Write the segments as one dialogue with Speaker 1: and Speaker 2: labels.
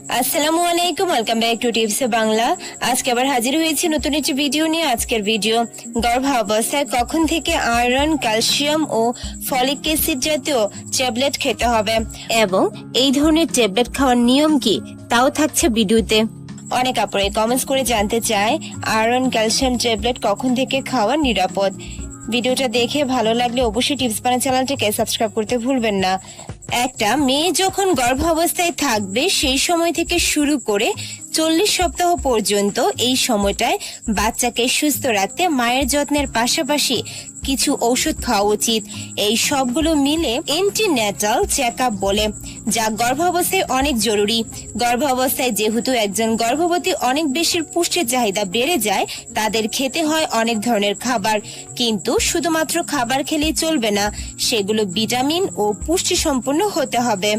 Speaker 1: আসসালামু আলাইকুম welcome back to tips Bangla. আজকে আবার হাজির হয়েছি নতুন একটি ভিডিও নিয়ে। আজকের ভিডিও গর্ভাবস্থায় কখন থেকে আয়রন ক্যালসিয়াম ও ফলিক অ্যাসিড জাতীয় ট্যাবলেট খেতে হবে এবং এই ধরনের ট্যাবলেট খাওয়ার নিয়ম কি, তাও থাকছে ভিডিওতে। অনেক আপুরে কমেন্টস করে জানতে চায় আয়রন ক্যালসিয়াম ট্যাবলেট কখন থেকে খাওয়া নিরাপদ। ভিডিওটা দেখে ভালো লাগলে অবশ্যই টিপস বানা চ্যানেলটিকে সাবস্ক্রাইব করতে ভুলবেন না। একটা মেয়ে যখন গর্ভাবস্থায় থাকবে, সেই সময় থেকে শুরু করে চল্লিশ সপ্তাহ পর্যন্ত এই সময়টায় বাচ্চাকে সুস্থ রাখতে মায়ের যত্নের পাশাপাশি কিছু ঔষধ খাওয়া উচিত। এই সবগুলো মিলে এন্টিন্যাটাল চেক আপ বলে, যা গর্ভাবস্থায় অনেক জরুরি। গর্ভাবস্থায় যেহেতু একজন গর্ভবতী অনেক বেশি পুষ্টির চাহিদা বেড়ে যায়, তাদের খেতে হয় অনেক ধরনের খাবার। কিন্তু শুধুমাত্র খাবার খেলেই চলবে না, সেগুলো ভিটামিন ও পুষ্টি সম্পন্ন হতে হবে।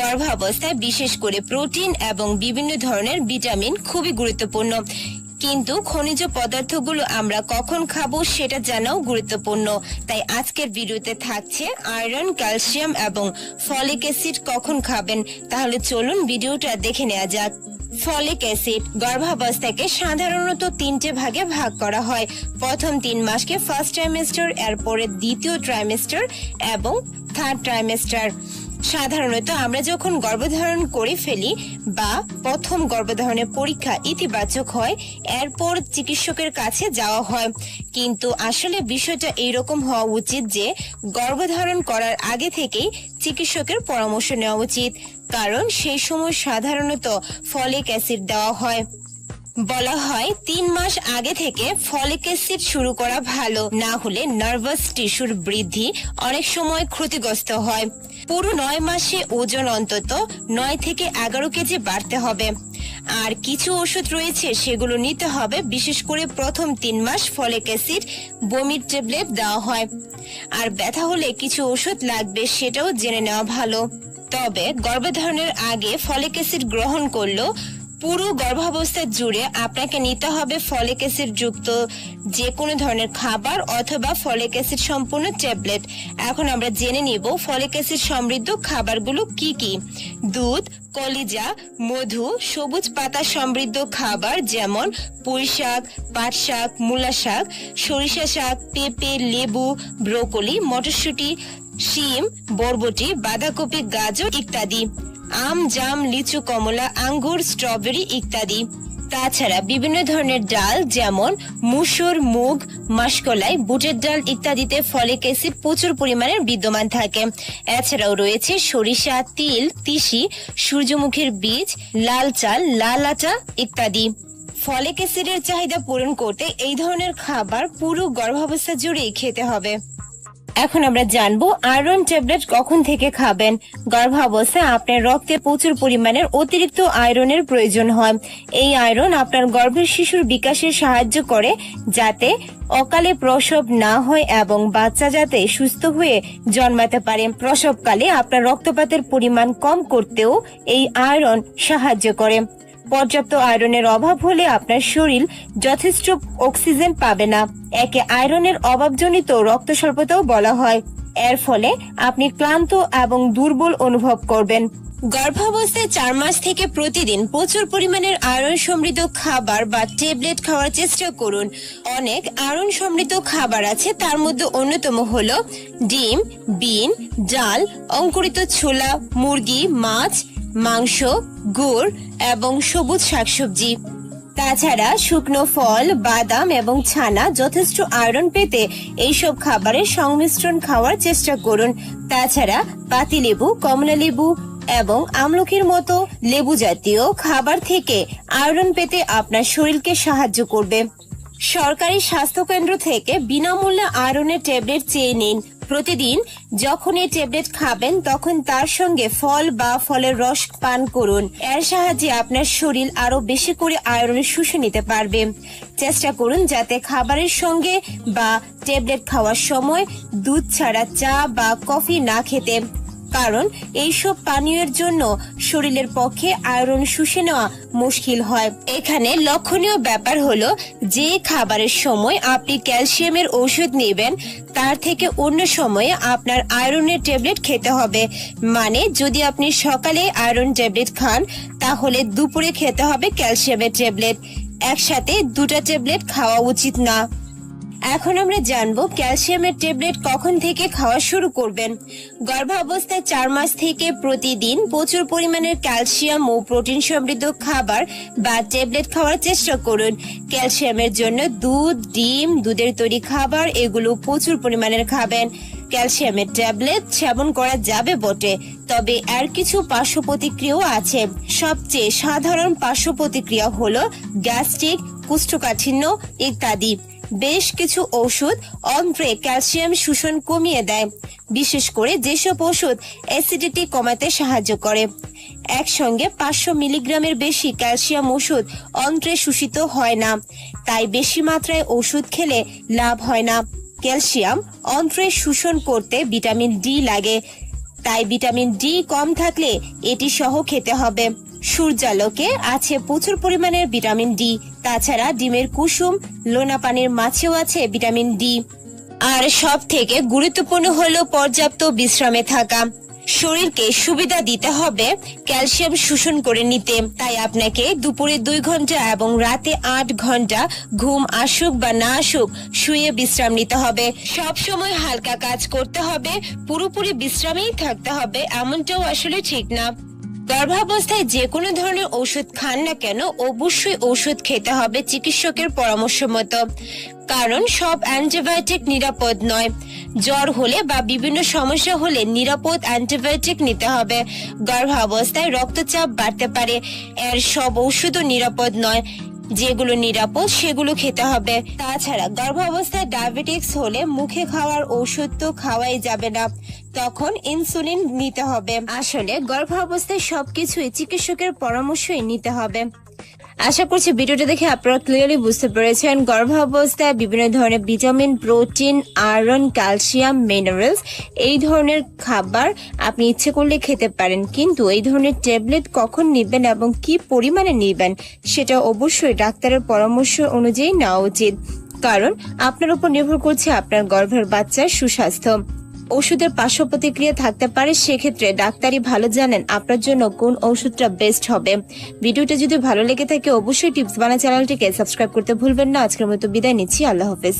Speaker 1: গর্ভাবস্থায় বিশেষ করে প্রোটিন এবং বিভিন্ন ধরনের ভিটামিন খুবই গুরুত্বপূর্ণ। কিন্তু খনিজ পদার্থগুলো আমরা কখন খাব সেটা জানাও গুরুত্বপূর্ণ। তাই আজকের ভিডিওতে থাকছে আয়রন, ক্যালসিয়াম এবং ফলিক অ্যাসিড কখন খাবেন? তাহলে চলুন ভিডিওটা দেখে নেওয়া যাক। ফলিক অ্যাসিড গর্ভাবস্থাকে সাধারণত তিনটে ভাগে ভাগ করা হয়। প্রথম তিন মাসকে ফার্স্ট ট্রাইমেস্টার, এরপরে দ্বিতীয় ট্রাইমেস্টার এবং থার্ড ট্রাইমেস্টার। সাধারণত আমরা যখন গর্ভধারণ করে ফেলি বা প্রথম গর্ভধারণের পরীক্ষা ইতিবাচক হয়, এরপর চিকিৎসকের কাছে যাওয়া হয়। কিন্তু আসলে বিষয়টা এইরকম হওয়া উচিত যে গর্ভধারণ করার আগে থেকেই চিকিৎসকের পরামর্শ নেওয়া উচিত। কারণ সেই সময় সাধারণত ফলিক অ্যাসিড দেওয়া হয়। বলা হয় তিন মাস আগে থেকে ফলিক অ্যাসিড শুরু করা ভালো, না হলে নার্ভাস টিস্যুর বৃদ্ধি অনেক সময় ক্ষতিগ্রস্ত হয়। পুরো নয় মাসে ওজন অন্তত নয় থেকে এগারো কেজি বাড়তে হবে। আর কিছু ওষুধ রয়েছে, সেগুলো নিতে হবে। বিশেষ করে প্রথম তিন মাস ফলিক অ্যাসিড, বমির ট্যাবলেট দেওয়া হয়। আর ব্যথা হলে কিছু ওষুধ লাগবে, সেটাও জেনে নেওয়া ভালো। তবে গর্ভধারণের আগে ফলিক অ্যাসিড গ্রহণ করলেও পুরো গর্ভাবস্থা জুড়ে আপনাকে নিতে হবে ফলিক অ্যাসিড যুক্ত যে কোনো ধরনের খাবার অথবা ফলিক অ্যাসিড সম্পূর্ণ ট্যাবলেট। এখন আমরা জেনে নিব ফলিক অ্যাসিড সমৃদ্ধ খাবারগুলো কি কি? দুধ, কলিজা, মধু, সবুজ পাতা সমৃদ্ধ খাবার যেমন পুঁই শাক, পাট শাক, মূলা শাক, সরিষা শাক, পেঁপে, লেবু, ব্রোকলি, মটরশুঁটি, শিম, বরবটি, বাঁধাকপি, গাজর ইত্যাদি। আম, জাম, লিচু, কমলা, আঙ্গুর, স্ট্রবেরি ইত্যাদি। তাছাড়া বিভিন্ন ধরনের ডাল যেমন মুসুর, মুগ, মাসকলাই, বুটের ডাল ইত্যাদিতে ফলিক অ্যাসিড প্রচুর পরিমাণে বিদ্যমান থাকে। এছাড়াও রয়েছে সরিষা, তিল, তিসি, সূর্যমুখীর বীজ, লাল চাল, লাল আটা ইত্যাদি। ফলিক অ্যাসিডের চাহিদা পূরণ করতে এই ধরনের খাবার পুরো গর্ভাবস্থা জুড়েই খেতে হবে। এখন আমরা জানব, আয়রন ট্যাবলেট কখন থেকে খাবেন? গর্ভাবস্থায় আপনার রক্তে প্রচুর পরিমাণের অতিরিক্ত আয়রনের প্রয়োজন হয়। এই আয়রন আপনার গর্ভের শিশুর বিকাশে সাহায্য করে, যাতে অকালে প্রসব না হয় এবং বাচ্চা যাতে সুস্থ হয়ে জন্মাতে পারে। প্রসবকালে আপনার রক্তপাতের পরিমাণ কম করতেও এই আয়রন সাহায্য করে। পর্যাপ্ত আয়রনের অভাব হলে আপনার শরীর যথেষ্ট অক্সিজেন পাবে না। একে আয়রনের অভাবজনিত রক্ত স্বল্পতাও বলা হয়। এর ফলে আপনি ক্লান্ত এবং দুর্বল অনুভব করবেন। গর্ভাবস্থায় চার মাস থেকে প্রতিদিন প্রচুর পরিমাণের আয়রন সমৃদ্ধ খাবার বা ট্যাবলেট খাওয়ার চেষ্টা করুন। অনেক আয়রন সমৃদ্ধ খাবার আছে, তার মধ্যে অন্যতম হলো ডিম, বিন, ডাল, অঙ্কুরিত ছোলা, মুরগি, মাছ মাংস, গুড় এবং সবুজ শাকসবজি। তাছাড়া শুকনো ফল, বাদাম এবং ছানা যথেষ্ট আয়রন পেতে এইসব খাবারের সংমিশ্রণ খাওয়ার চেষ্টা করুন। তাছাড়া পাতিলেবু, কমলালেবু এবং আমলকির মতো লেবু জাতীয় খাবার থেকে আয়রন পেতে আপনার শরীরকে সাহায্য করবে। সরকারি স্বাস্থ্যকেন্দ্র থেকে বিনামূল্যে আয়রনের ট্যাবলেট চেয়ে নিন। প্রতিদিন যখন এই ট্যাবলেট খাবেন, তখন তার সঙ্গে ফল বা ফলের রস পান করুন। এর সাহায্যে আপনার শরীর আরও বেশি করে আয়রন শুষে নিতে পারবে। চেষ্টা করুন যাতে খাবারের সঙ্গে বা ট্যাবলেট খাওয়ার সময় দুধ ছাড়া চা বা কফি না খেতে। কারণ এইসব পানীয়ের জন্য শরীরের পক্ষে আয়রন শুষে নেওয়া মুশকিল হয়। এখানে লক্ষণীয় ব্যাপার হলো যে খাবারের সময় আপনি ক্যালসিয়ামের ওষুধ নেবেন, তার থেকে অন্য সময়ে আপনার আয়রনের ট্যাবলেট খেতে হবে। মানে যদি আপনি সকালে আয়রন ট্যাবলেট খান, তাহলে দুপুরে খেতে হবে ক্যালসিয়ামের ট্যাবলেট। একসাথে দুটো ট্যাবলেট খাওয়া উচিত না। এখন আমরা জানব ক্যালসিয়ামের ট্যাবলেট কখন থেকে খাওয়া শুরু করবেন? গর্ভাবস্থায় চার মাস থেকে প্রতিদিন প্রচুর পরিমাণের ক্যালসিয়াম ও প্রোটিন সমৃদ্ধ খাবার বা ট্যাবলেট খাওয়ার চেষ্টা করুন। ক্যালসিয়ামের জন্য দুধ, ডিম, দুধের তৈরি খাবার এগুলো প্রচুর পরিমাণের খাবেন। ক্যালসিয়ামের ট্যাবলেট সেবন করা যাবে বটে, তবে এর কিছু পার্শ্ব প্রতিক্রিয়াও আছে। সবচেয়ে সাধারণ পার্শ্ব প্রতিক্রিয়া হলো গ্যাস্ট্রিক, কুষ্ঠকাঠিন্য ইত্যাদি। বেশ কিছু ওষুধ অন্ত্রে ক্যালসিয়াম শোষণ কমিয়ে দেয়। বিশেষ করে যেসব ওষুধ অ্যাসিডিটি কমাতে সাহায্য করে। একসঙ্গে পাঁচশো মিলিগ্রামের বেশি ক্যালসিয়াম ওষুধ অন্ত্রে শোষিত হয় না। তাই বেশি মাত্রায় ওষুধ খেলে লাভ হয় না। ক্যালসিয়াম অন্ত্রে শোষণ করতে ভিটামিন ডি লাগে তাই ভিটামিন ডি কম থাকলে এটি সহ খেতে হবে। সূর্যালোকে আছে প্রচুর পরিমাণের ভিটামিন ডি তাছাড়া ডিমের কুসুম, লোনা পানির মাছেও আছে ভিটামিন ডি আর সব থেকে গুরুত্বপূর্ণ হলো পর্যাপ্ত বিশ্রামে থাকা। শরীরকে সুবিধা দিতে হবে, ক্যালসিয়াম শোষণ করে নিতে। তাই আপনাকে দুপুরে দুই ঘণ্টা এবং রাতে আট ঘণ্টা ঘুম আসুক বা না আসুক শুয়ে বিশ্রাম নিতে হবে। সব সময় হালকা কাজ করতে হবে, পুরোপুরি বিশ্রামেই থাকতে হবে, এমনটাও আসলে ঠিক না। গর্ভাবস্থায় যে কোনো ধরনের ওষুধ খান না কেন, অবশ্যই ওষুধ খেতে হবে চিকিৎসকের পরামর্শ মতো। কারণ সব অ্যান্টিবায়োটিক নিরাপদ নয়। জ্বর হলে বা বিভিন্ন সমস্যা হলে নিরাপদ অ্যান্টিবায়োটিক নিতে হবে। গর্ভাবস্থায় রক্তচাপ বাড়তে পারে। এর সব ওষুধও নিরাপদ নয়। যেগুলো নিরাপদ, সেগুলো খেতে হবে। তাছাড়া গর্ভাবস্থায় ডায়াবেটিক্স হলে মুখে খাওয়ার ওষুধ তো খাওয়াই যাবে না। তখন ইনসুলিন নিতে হবে। আসলে গর্ভাবস্থায় সবকিছুই চিকিৎসকের পরামর্শই নিতে হবে। আশা করছি ভিডিওটা দেখে আপনারা ক্লিয়ারলি বুঝতে পেরেছেন। গর্ভাবস্থায় বিভিন্ন ধরনের vitamin, protein, iron, calcium, minerals এই ধরনের খাবার আপনি ইচ্ছে করলে খেতে পারেন। কিন্তু এই ধরনের ট্যাবলেট কখন নেবেন এবং কি পরিমাণে নেবেন সেটা অবশ্যই ডাক্তারের পরামর্শ অনুযায়ী নেওয়া উচিত। কারণ আপনার উপর নির্ভর করছে আপনার গর্ভের বাচ্চার সুস্বাস্থ্য। ওষুধের পার্শ্ব প্রতিক্রিয়া থাকতে পারে, সেক্ষেত্রে ডাক্তারই ভালো জানেন আপনার জন্য কোন ওষুধটা বেস্ট হবে। ভিডিওটা যদি ভালো লেগে থাকে, অবশ্যই টিপস বানা চ্যানেলটিকে সাবস্ক্রাইব করতে ভুলবেন না। আজকের মতো বিদায় নিচ্ছি। আল্লাহ হাফেজ।